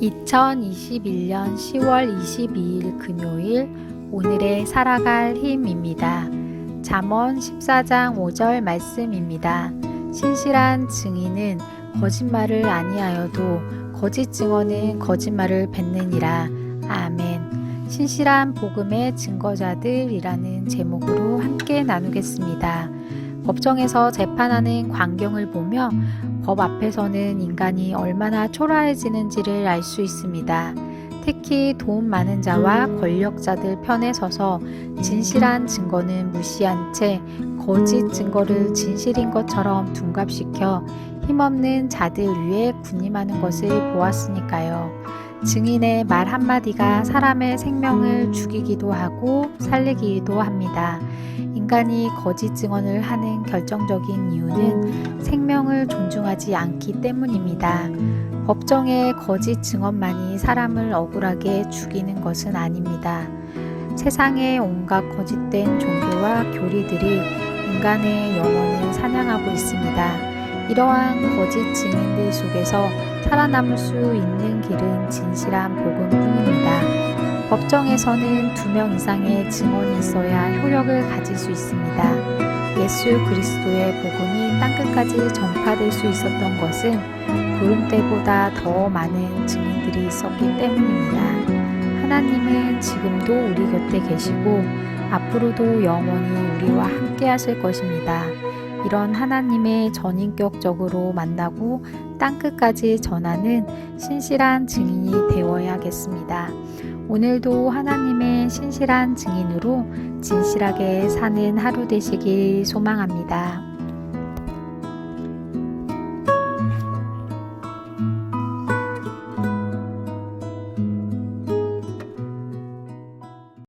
2021년 10월 22일 금요일 오늘의 살아갈 힘입니다. 잠언 14장 5절 말씀입니다. 신실한 증인은 거짓말을 아니하여도 거짓 증언은 거짓말을 뱉느니라. 아멘. 신실한 복음의 증거자들이라는 제목으로 함께 나누겠습니다. 법정에서 재판하는 광경을 보며 법 앞에서는 인간이 얼마나 초라해지는지를 알 수 있습니다. 특히 돈 많은 자와 권력자들 편에 서서 진실한 증거는 무시한 채 거짓 증거를 진실인 것처럼 둔갑시켜 힘없는 자들 위에 군림하는 것을 보았으니까요. 증인의 말 한마디가 사람의 생명을 죽이기도 하고 살리기도 합니다. 인간이 거짓 증언을 하는 결정적인 이유는 생명을 존중하지 않기 때문입니다. 법정의 거짓 증언만이 사람을 억울하게 죽이는 것은 아닙니다. 세상의 온갖 거짓된 종교와 교리들이 인간의 영혼을 사냥하고 있습니다. 이러한 거짓 증인들 속에서 살아남을 수 있는 길은 진실한 복음뿐입니다. 법정에서는 두 명 이상의 증언이 있어야 효력을 가질 수 있습니다. 예수 그리스도의 복음이 땅끝까지 전파될 수 있었던 것은 구름 때보다 더 많은 증인들이 있었기 때문입니다. 하나님은 지금도 우리 곁에 계시고 앞으로도 영원히 우리와 함께 하실 것입니다. 이런 하나님의 전인격적으로 만나고 땅끝까지 전하는 신실한 증인이 되어야겠습니다. 오늘도 하나님의 신실한 증인으로 진실하게 사는 하루 되시길 소망합니다.